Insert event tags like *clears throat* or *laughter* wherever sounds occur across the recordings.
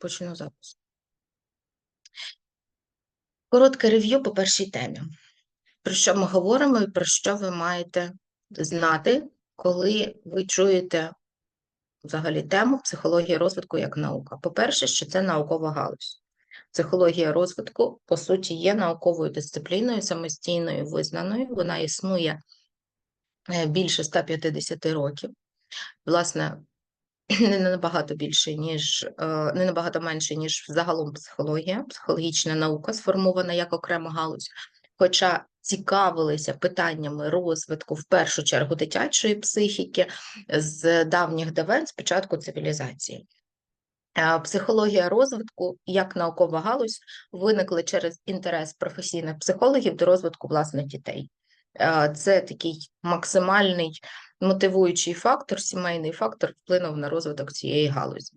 Почну запис. Коротке рев'ю по першій темі. Про що ми говоримо і про що ви маєте знати, коли ви чуєте взагалі тему психологія розвитку як наука. По-перше, що це наукова галузь. Психологія розвитку, по суті, є науковою дисципліною, самостійною визнаною. Вона існує е, більше 150 років. Власне, не набагато більше, ніж е, не набагато менше, ніж загалом психологія, психологічна наука сформована як окрема галузь. Хоча цікавилися питаннями розвитку в першу чергу дитячої психіки з давніх давен, з початку цивілізації. Е, Психологія розвитку як наукова галузь виникли через інтерес професійних психологів до розвитку власних дітей. Це такий максимальний мотивуючий фактор, сімейний фактор вплинув на розвиток цієї галузі.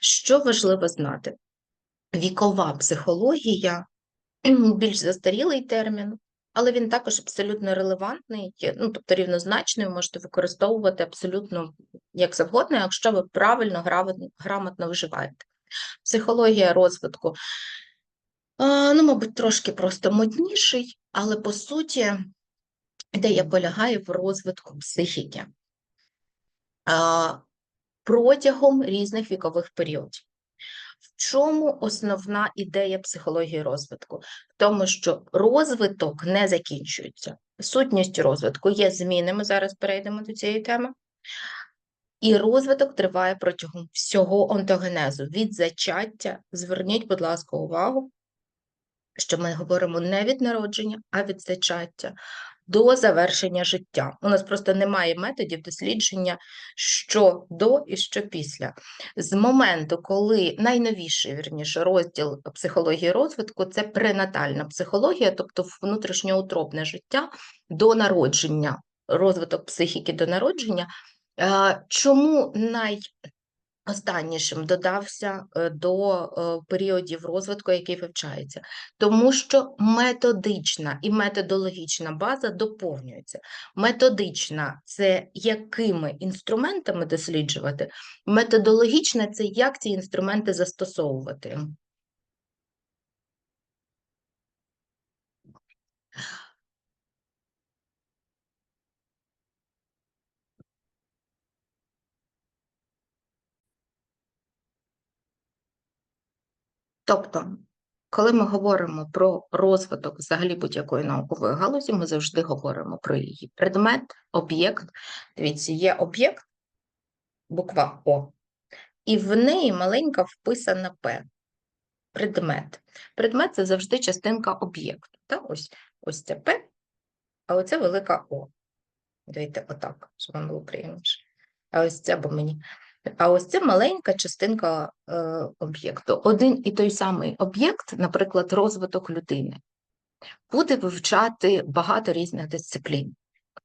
Що важливо знати? Вікова психологія більш застарілий термін, але він також абсолютно релевантний, ну, тобто рівнозначний, ви можете використовувати абсолютно як завгодно, якщо ви правильно, грамотно, вживаєте. Психологія розвитку, ну, мабуть, трошки просто модніший, але по суті ідея полягає в розвитку психіки протягом різних вікових періодів. В чому основна ідея психології розвитку? В тому, що розвиток не закінчується. Сутністю розвитку є зміни, ми зараз перейдемо до цієї теми. І розвиток триває протягом всього онтогенезу, від зачаття. Зверніть, будь ласка, увагу, що ми говоримо не від народження, а від зачаття до завершення життя. У нас просто немає методів дослідження, що до і що після. З моменту, коли найновіший, вірніше, розділ психології розвитку це пренатальна психологія, тобто внутрішньоутробне життя до народження, розвиток психіки до народження. Е, Чому най останнішим додався е, до е, періодів розвитку, який вивчається, тому що методична і методологічна база доповнюється. Методична це якими інструментами досліджувати, методологічна це як ці інструменти застосовувати. Тобто, коли ми говоримо про розвиток взагалі будь-якої наукової галузі, ми завжди говоримо про її предмет, об'єкт. Дивіться, є об'єкт, буква О, і в неї маленька вписана П. Предмет. Предмет це завжди частинка об'єкту. Ось, ось це П, а оце велика О. Дивіться, отак, щоб вам було приємніше. А ось це, бо мені. А ось це маленька частинка е, об'єкту. Один і той самий об'єкт, наприклад, розвиток людини, буде вивчати багато різних дисциплін.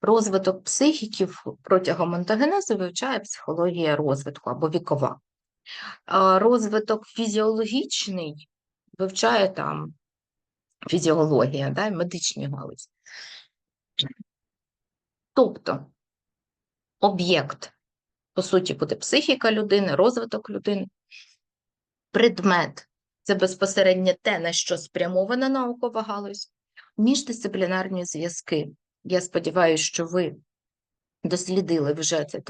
Розвиток психіків протягом онтогенезу вивчає психологія розвитку або вікова. А розвиток фізіологічний вивчає там фізіологія, да, медичні галузі. Тобто об'єкт по суті, буде психіка людини, розвиток людини. Предмет це безпосередньо те, на що спрямована наукова галузь, міждисциплінарні зв'язки. Я сподіваюся, що ви дослідили вже це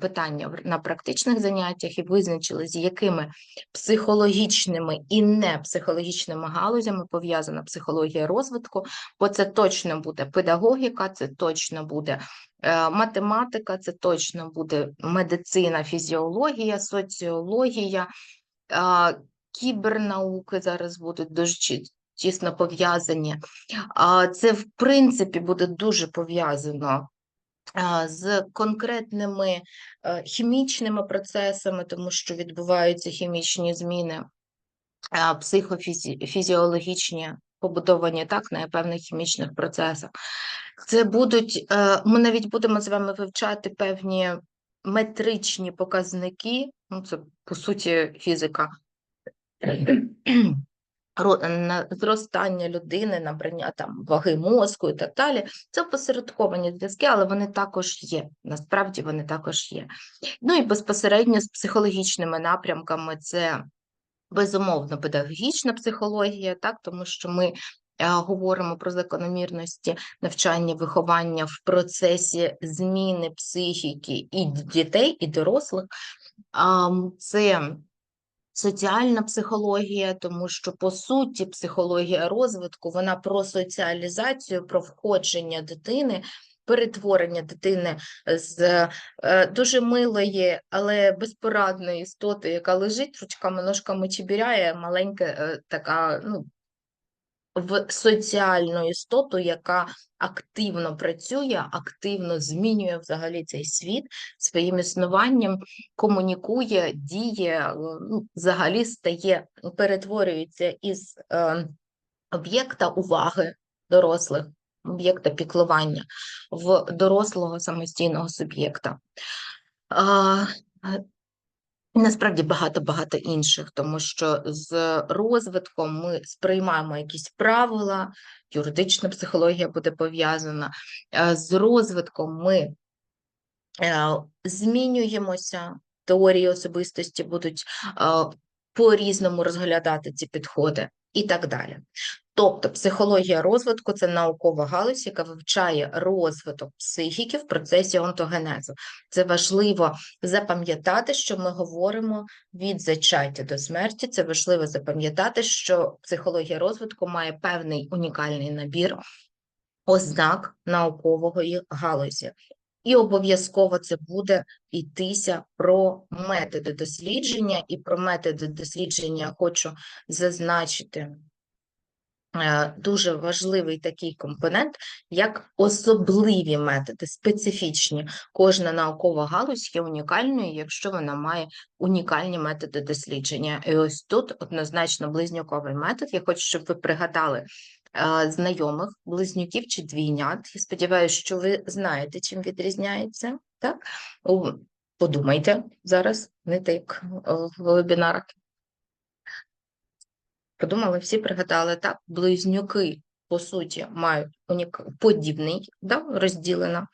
питання на практичних заняттях і визначили, з якими психологічними і не психологічними галузями пов'язана психологія розвитку, бо це точно буде педагогіка, це точно буде е, математика, це точно буде медицина, фізіологія, соціологія, е, кібернауки зараз будуть дуже тісно пов'язані. Це, в принципі, буде дуже пов'язано з конкретними е, хімічними процесами, тому що відбуваються хімічні зміни, психофізіологічні, побудовані так на певних хімічних процесах. Це будуть, е, ми навіть будемо з вами вивчати певні метричні показники, ну це по суті фізика зростання людини, набрання там ваги мозку і так далі. Це опосередковані зв'язки, але вони також є. Насправді вони також є. Ну і безпосередньо з психологічними напрямками це безумовно, педагогічна психологія, так, тому що ми е, говоримо про закономірності навчання, виховання в процесі зміни психіки і дітей, і дорослих. Це соціальна психологія, тому що по суті психологія розвитку вона про соціалізацію, про входження дитини. Перетворення дитини з е, дуже милої, але безпорадної істоти, яка лежить ручками, ножками чебіряє, маленька е, така, ну, в соціальну істоту, яка активно працює, активно змінює взагалі цей світ своїм існуванням, комунікує, діє, е, ну, взагалі стає, перетворюється із е, об'єкта уваги дорослих, об'єкта піклування в дорослого самостійного суб'єкта. Насправді багато-багато інших, тому що з розвитком ми сприймаємо якісь правила, юридична психологія буде пов'язана. Е, з розвитком ми е, змінюємося, теорії особистості будуть е, по-різному розглядати ці підходи і так далі. Тобто психологія розвитку це наукова галузь, яка вивчає розвиток психіки в процесі онтогенезу. Це важливо запам'ятати, що ми говоримо від зачаття до смерті. Це важливо запам'ятати, що психологія розвитку має певний унікальний набір ознак наукової галузі. І обов'язково це буде йтися про методи дослідження, і про методи дослідження хочу зазначити. Е, дуже важливий такий компонент, як особливі методи, специфічні. Кожна наукова галузь є унікальною, якщо вона має унікальні методи дослідження. І ось тут однозначно близнюковий метод. Я хочу, щоб ви пригадали знайомих близнюків чи двійнят. Я сподіваюся, що ви знаєте, чим відрізняється. Так? Подумайте зараз, не так в вебінарах. Подумали, всі пригадали, так, близнюки, по суті, мають унік... подібний, да, розділено,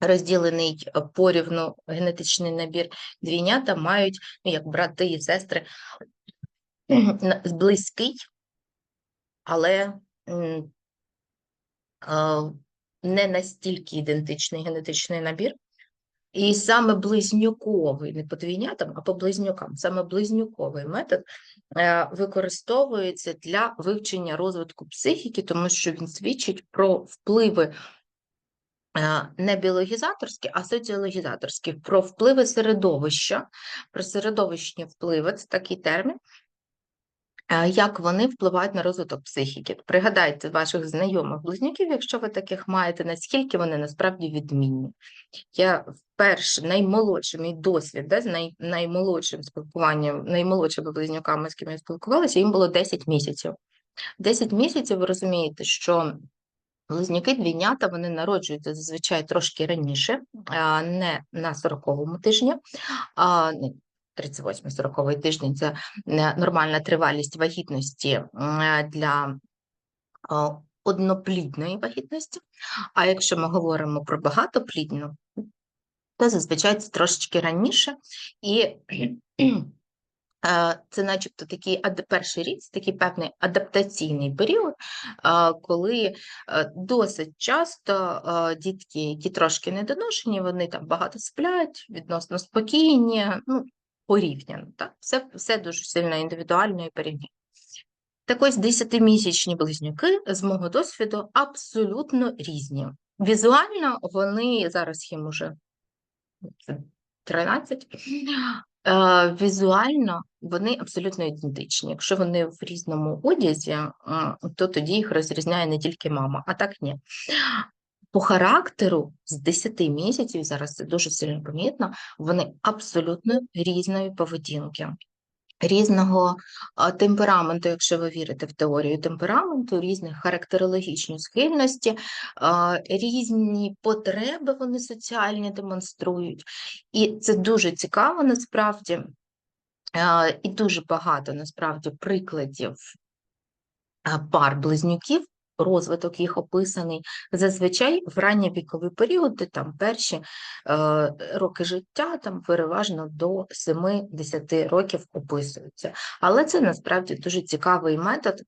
розділений е, порівну генетичний набір двійнята мають, ну, як брати і сестри, *clears throat* близький, але не настільки ідентичний генетичний набір. І саме близнюковий, не по двійнятам, а по близнюкам, саме близнюковий метод е, використовується для вивчення розвитку психіки, тому що він свідчить про впливи е, не біологізаторські, а соціологізаторські, про впливи середовища, про середовищні впливи, це такий термін, як вони впливають на розвиток психіки. Пригадайте ваших знайомих близнюків, якщо ви таких маєте, наскільки вони насправді відмінні. Я вперше наймолодший мій досвід, де, з най, наймолодшим спілкуванням, наймолодшими близнюками, з ким я спілкувалася, їм було 10 місяців. 10 місяців ви розумієте, що близнюки двійнята вони народжуються зазвичай трошки раніше, не на 40-му тижні, 38-40 тиждень це е, нормальна тривалість вагітності для одноплідної вагітності. А якщо ми говоримо про багатоплідну, то зазвичай це трошечки раніше, і е, це, начебто, такий перший рік, це такий певний адаптаційний період, коли е, досить часто дітки, які трошки недоношені, вони там багато сплять, відносно спокійні, ну, порівняно. Так? Все, все дуже сильно індивідуально і порівняно. Так ось 10-місячні близнюки, з мого досвіду, абсолютно різні. Візуально вони зараз їм уже 13. Е, візуально вони абсолютно ідентичні. Якщо вони в різному одязі, то тоді їх розрізняє не тільки мама, а так ні. По характеру з 10 місяців, зараз це дуже сильно помітно, вони абсолютно різної поведінки різного темпераменту, якщо ви вірите в теорію темпераменту, різних характерологічні схильності, різні потреби вони соціальні демонструють. І це дуже цікаво насправді, і дуже багато насправді прикладів пар близнюків. Розвиток їх описаний. Зазвичай в ранній ранньовікові період, там перші е, роки життя, там переважно до 7-10 років описуються. Але це насправді дуже цікавий метод,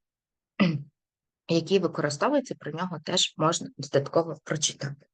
*clears throat* який використовується, про нього теж можна додатково прочитати.